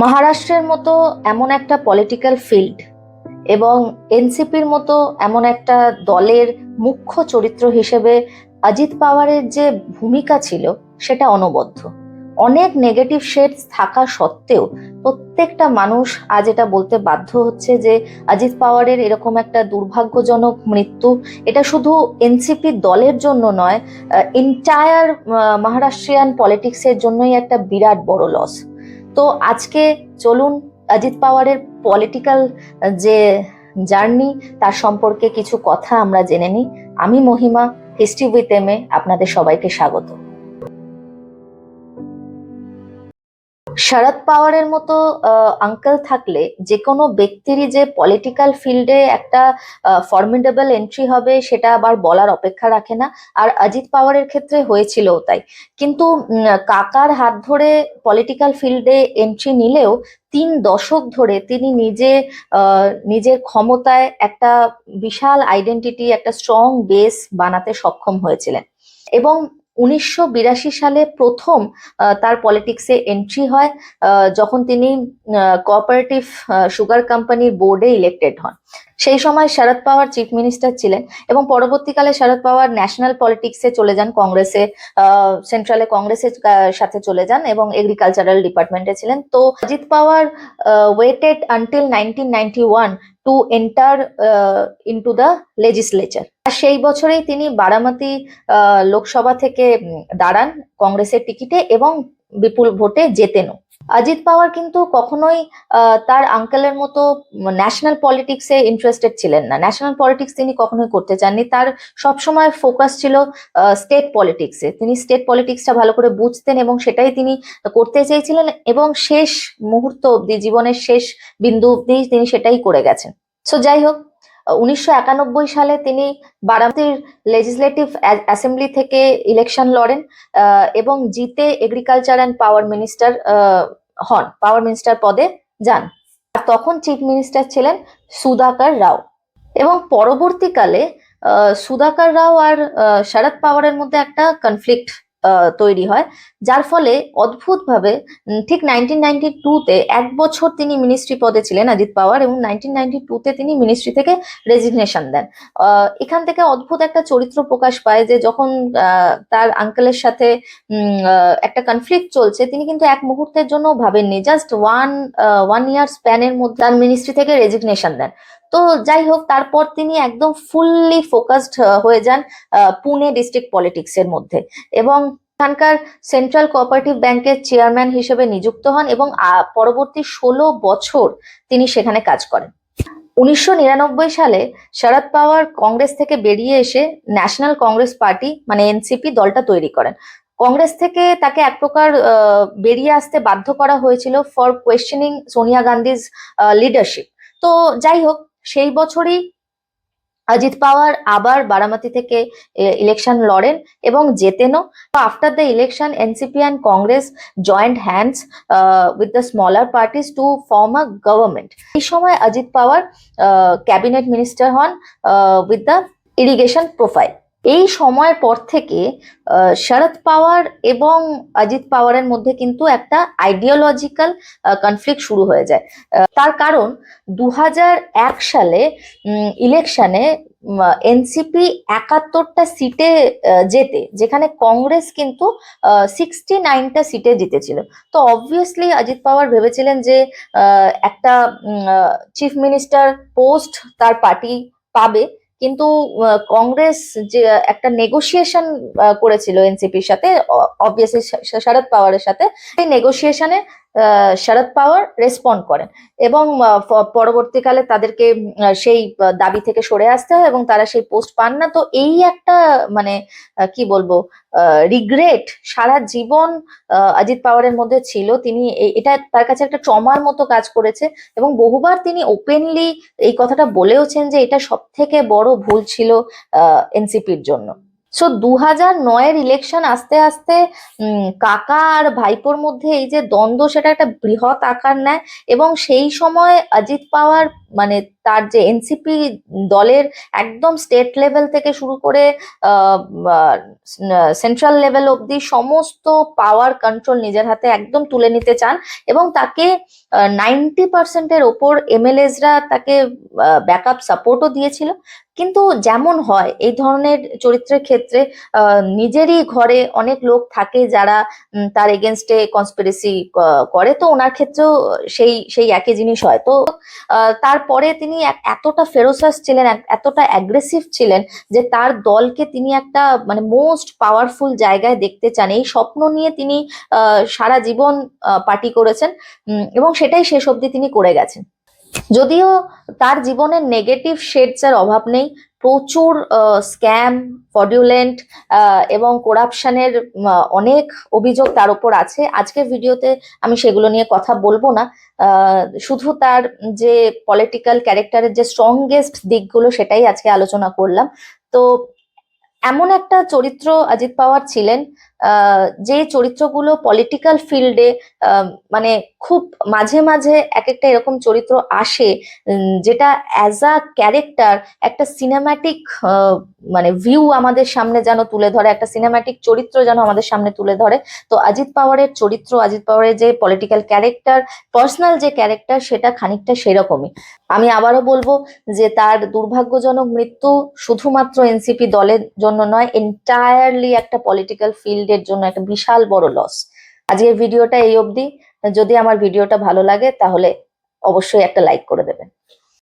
মহারাষ্ট্রের মতো এমন একটা পলিটিক্যাল ফিল্ড এবং এনসিপির মতো এমন একটা দলের মুখ্য চরিত্র হিসেবে অজিত পাওয়ারের যে ভূমিকা ছিল, সেটা অনবদ্য। অনেক নেগেটিভ শেডস থাকা সত্ত্বেও প্রত্যেকটা মানুষ আজ এটা বলতে বাধ্য হচ্ছে যে অজিত পাওয়ারের এরকম একটা দুর্ভাগ্যজনক মৃত্যু, এটা শুধু এনসিপি দলের জন্য নয় এন্টায়ার মহারাষ্ট্রিয়ান পলিটিক্সের জন্যই একটা বিরাট বড় লস তো আজকে চলুন অজিত পাওয়ারের পলিটিক্যাল যে জার্নি তার সম্পর্কে কিছু কথা আমরা জেনে নিই। আমি Mahima history with M A আপনাদের সবাইকে স্বাগত। শরদ পাওয়ারের মতো আঙ্কেল থাকলে যে কোনো ব্যক্তিরই যে পলিটিক্যাল ফিল্ডে একটা ফর্মিডেবল এন্ট্রি হবে সেটা আবার বলার অপেক্ষা রাখে না। আর অজিত পাওয়ারের ক্ষেত্রে হয়েছিল তাই। কিন্তু কাকার হাত ধরে পলিটিক্যাল ফিল্ডে এন্ট্রি নিলেও তিন দশক ধরে তিনি নিজে নিজের ক্ষমতায় একটা বিশাল আইডেন্টিটি একটা স্ট্রং বেস বানাতে সক্ষম হয়েছিলেন। এবং উনিশশো বিরাশি সালে প্রথম তার পলিটিক্সে এন্ট্রি হয় যখন তিনি কোঅপারেটিভ সুগার কোম্পানির বোর্ডে ইলেক্টেড হন। সেই সময় শরদ পাওয়ার চিফ মিনিস্টার ছিলেন এবং পরবর্তীকালে শরদ পাওয়ার ন্যাশনাল পলিটিক্সে চলে যান কংগ্রেসে সেন্ট্রালে কংগ্রেসের সাথে চলে যান এবং এগ্রিকালচারাল ডিপার্টমেন্টে ছিলেন। তো Ajit Pawar waited until nineteen ninety one to enter into the legislature আর সেই বছরেই তিনি বারামতি লোকসভা থেকে দাঁড়ান কংগ্রেসের টিকিটে এবং বিপুল ভোটে জেতেনও। অজিত পাওয়ার কিন্তু কখনোই তার আঙ্কেলের মতো ন্যাশনাল পলিটিক্সে ইন্টারেস্টেড ছিলেন না। ন্যাশনাল পলিটিক্স তিনি কখনোই করতে চাননি। তার সবসময় ফোকাস ছিল স্টেট পলিটিক্সে তিনি স্টেট পলিটিক্সটা ভালো করে বুঝতেন এবং সেটাই তিনি করতে চেয়েছিলেন এবং শেষ মুহূর্ত অবধি, জীবনের শেষ বিন্দু অবধি তিনি সেটাই করে গেছেন। সো যাই হোক, উনিশশো একানব্বই সালে তিনি বারামতির লেজিসলেটিভ অ্যাসেম্বলি থেকে ইলেকশন লড়েন এবং জিতে এগ্রিকালচার অ্যান্ড পাওয়ার মিনিস্টার হন পাওয়ার মিনিস্টার পদে যান। আর তখন চিফ মিনিস্টার ছিলেন সুধাকার রাও। এবং পরবর্তীকালে সুধাকর রাও আর শরদ পাওয়ারের মধ্যে একটা কনফ্লিক্ট তৈরি হয়, যার ফলে অদ্ভুতভাবে ঠিক নাইনটিন নাইনটি টুতে এক বছর তিনি মিনিস্ট্রি পদে ছিলেন, অজিত পাওয়ার, এবং নাইনটিন নাইনটি টুতে তিনি মিনিস্ট্রি থেকে রেজিগনেশন দেন। এখান থেকে অদ্ভুত একটা চরিত্র প্রকাশ পায় যে যখন তার আঙ্কেলের সাথে একটা কনফ্লিক্ট চলছে, তিনি কিন্তু এক মুহূর্তের জন্য ভাবেননি জাস্ট ওয়ান ওয়ান ইয়ার স্প্যানের মধ্যে তার মিনিস্ট্রি থেকে রেজিগনেশন দেন। তো যাই হোক, তারপর তিনি একদম ফুললি ফোকাসড হয়ে যান পুনে ডিস্ট্রিক্ট পলিটিক্স এর মধ্যে। এবং এখানকার সেন্ট্রাল কোঅপারেটিভ ব্যাংকের চেয়ারম্যান হিসেবে নিযুক্ত হন এবং পরবর্তী ষোলো বছর তিনি সেখানে কাজ করেন। উনিশশো নিরানব্বই সালে শরদ পাওয়ার কংগ্রেস থেকে বেরিয়ে এসে ন্যাশনাল কংগ্রেস পার্টি মানে এনসিপি দলটা তৈরি করেন। কংগ্রেস থেকে তাকে এক প্রকার বেরিয়ে আসতে বাধ্য করা হয়েছিল for questioning Sonia Gandhi's leadership তো যাই হোক সেই বছরই অজিত পাওয়ার আবার বারামতি থেকে ইলেকশন লড়েন এবং জেতেনও। After the election NCP and Congress joint hands with the smaller parties to form a government এই সময় অজিত পাওয়ার ক্যাবিনেট মিনিস্টার হন উইথ দ্য ইরিগেশন প্রোফাইল এই সময়ের পর থেকে শরদ পাওয়ার এবং অজিত পাওয়ারের মধ্যে কিন্তু একটা আইডিওলজিক্যাল কনফ্লিক্ট শুরু হয়ে যায়। তার কারণ দু সালে ইলেকশনে এনসিপি একাত্তরটা সিটে জেতে, যেখানে কংগ্রেস কিন্তু সিক্সটি নাইনটা সিটে জিতেছিল। তো অবভিয়াসলি অজিত পাওয়ার ভেবেছিলেন যে একটা চিফ মিনিস্টার পোস্ট তার পার্টি পাবে। কিন্তু কংগ্রেস যে একটা নেগোসিয়েশন করেছিল এনসিপির সাথে অবভিয়াসলি শরদ পাওয়ারের সাথে সেই নেগোসিয়েশনে শরদ পাওয়ার রেসপন্ড করেন। এবং পরবর্তীকালে তাদেরকে সেই দাবি থেকে সরে আসতে হয় এবং তারা সেই পোস্ট পান না। তো এই একটা মানে কি বলব রিগ্রেট সারা জীবন অজিত পাওয়ারের মধ্যে ছিল। তিনি এটা তার কাছে একটা ট্রমার মতো কাজ করেছে এবং বহুবার তিনি ওপেনলি এই কথাটা বলেওছেন যে এটা সব থেকে বড় ভুল ছিল এনসিপির জন্য। সো দু হাজার নয়ের ইলেকশন আস্তে আস্তে কাকা আর ভাইপোর মধ্যে এই যে দ্বন্দ্ব, সেটা একটা বৃহৎ আকার নেয় এবং সেই সময় অজিত পাওয়ার মানে তার যে এনসিপি দলের একদম স্টেট লেভেল থেকে শুরু করে সেন্ট্রাল লেভেল অবধি সমস্ত পাওয়ার কন্ট্রোল নিজের হাতে একদম তুলে নিতে চান এবং তাকে নাইনটি পার্সেন্টের ওপর এমএলএসরা তাকে ব্যাকআপ সাপোর্টও দিয়েছিল। কিন্তু যেমন হয় এই ধরনের চরিত্রের ক্ষেত্রে নিজেরই ঘরে অনেক লোক থাকে যারা তার এগেনস্টে কনস্পিরেসি করে। তো ওনার ক্ষেত্রেও সেই সেই একই জিনিস হয়। তো আহ, তারপরে তিনি এতটা ফেরোসাস ছিলেন এতটা অ্যাগ্রেসিভ ছিলেন যে তার দলকে তিনি একটা মানে মোস্ট পাওয়ারফুল জায়গায় দেখতে চান। এই স্বপ্ন নিয়ে তিনি সারা জীবন পার্টি করেছেন এবং সেটাই শেষ অবধি তিনি করে গেছেন। যদিও তার জীবনের নেগেটিভ শেডস এর অভাব নেই প্রচুর স্ক্যাম ফডিউলেন্ট এবং করাপশানের অনেক অভিযোগ তার উপর আছে। আজকের ভিডিওতে আমি সেগুলো নিয়ে কথা বলব না। শুধু তার যে পলিটিক্যাল ক্যারেক্টারের যে স্ট্রংগেস্ট দিকগুলো সেটাই আজকে আলোচনা করলাম। তো এমন একটা চরিত্র অজিত পাওয়ার ছিলেন যে চরিত্রগুলো পলিটিক্যাল ফিল্ডে মানে খুব মাঝে মাঝে এক একটা এরকম চরিত্র আসে যেটা অ্যাজ আ ক্যারেক্টার একটা সিনেম্যাটিক মানে ভিউ আমাদের সামনে যেন তুলে ধরে, একটা সিনেম্যাটিক চরিত্র যেন আমাদের সামনে তুলে ধরে। তো অজিত পাওয়ারের চরিত্র, অজিত পাওয়ারের যে পলিটিক্যাল ক্যারেক্টার পার্সোনাল যে ক্যারেক্টার সেটা খানিকটা সেরকমই। আমি আবারও বলব যে তার দুর্ভাগ্যজনক মৃত্যু শুধুমাত্র এনসিপি দলের জন্য নয় এন্টায়ারলি একটা পলিটিক্যাল ফিল্ডের জন্য একটা বিশাল বড় লস আজকের ভিডিওটা এই অবধি। যদি আমার ভিডিওটা ভালো লাগে, তাহলে অবশ্যই একটা লাইক করে দেবেন।